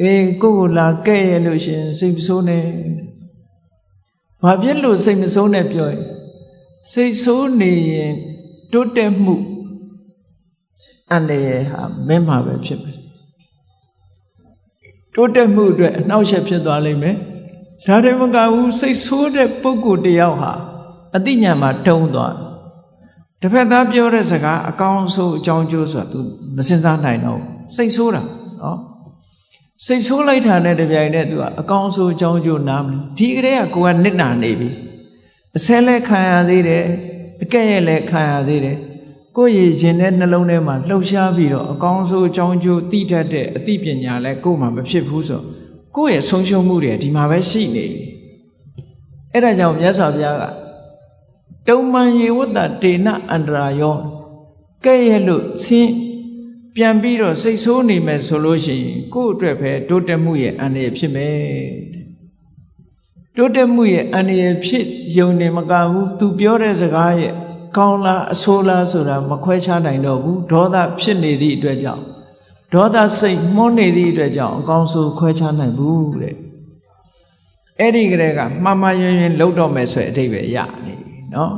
အေးကိုယ့်ကိုလာကဲ့ရလို့ရှရင်စိတ်မဆိုးနဲ့ဘာဖြစ်လို့စိတ်မဆိုးနဲ့ပြောရင်စိတ်ဆိုးနေရင်တိုးတက်မှုအန္တရာယ်ဟာမင်းမှာပဲဖြစ်မယ်တိုးတက်မှုအတွက်အနှောက်အယှက်ဖြစ်သွားလိမ့်မယ်ဒါတည်းမကဘူးစိတ်ဆိုးတဲ့ပုဂ္ဂိုလ်တစ်ယောက်ဟာအသိဉာဏ်မှာတုံးသွားတယ်တစ်ဖက်သားပြောတဲ့စကားအကောင်းဆုံးအကြောင်းကျိုးဆိုတာ तू မစင်စားနိုင်တော့ဘူးစိတ်ဆိုးတာနော် စိတ်ဆိုးလိုက်တာနဲ့တပြိုင်နက် तू ကအကောင်းဆုံးအကြောင်းကျိုးနားမလဲဒီကလေးကကိုယ်ကနစ်နာနေပြီအဆဲလဲခံရသေးတယ်အကဲ့ရဲ့လဲခံရသေးတယ်ကိုယ့်ရည်ရင်တဲ့နှလုံးထဲမှာလှုပ်ရှားပြီးတော့အကောင်းဆုံးအကြောင်းကျိုးသိတတ်တဲ့အသိပညာလဲကိုယ်မှာမဖြစ်ဘူးဆိုကိုယ့်ရဲ့ဆုံးရှုံးမှုတွေဒီမှာပဲရှိနေပြီအဲ့ဒါကြောင့်မြတ်စွာဘုရားကတုံမန်ယေဝတ္တတေနအန္တရာယောကဲ့ရဲ့လို့ဆင်း ပြန်ပြီးတော့စိတ်ဆိုးနေမယ်ဆိုလို့ရှိရင်ကိုယ့်အတွက်ပဲတိုးတက်မှုရဲ့အန္တရာယ်ဖြစ်မယ်တိုးတက်မှုရဲ့အန္တရာယ်ဖြစ်ယုံနေမကဘူးသူပြောတဲ့စကားရဲ့ကောင်းလားအဆိုးလားဆိုတာမခွဲခြားနိုင်တော့ဘူးဒေါသဖြစ်နေသည့်အတွက်ကြောင့်ဒေါသစိတ်မှုန်းနေသည့်အတွက်ကြောင့်အကောင်းဆုံးခွဲခြားနိုင်ဘူးတဲ့အဲ့ဒီကလေးကမှားမှားယွင်းယွင်းလှုပ်တော့မယ်ဆိုတဲ့အဓိပ္ပာယ်ရနေပြီနော်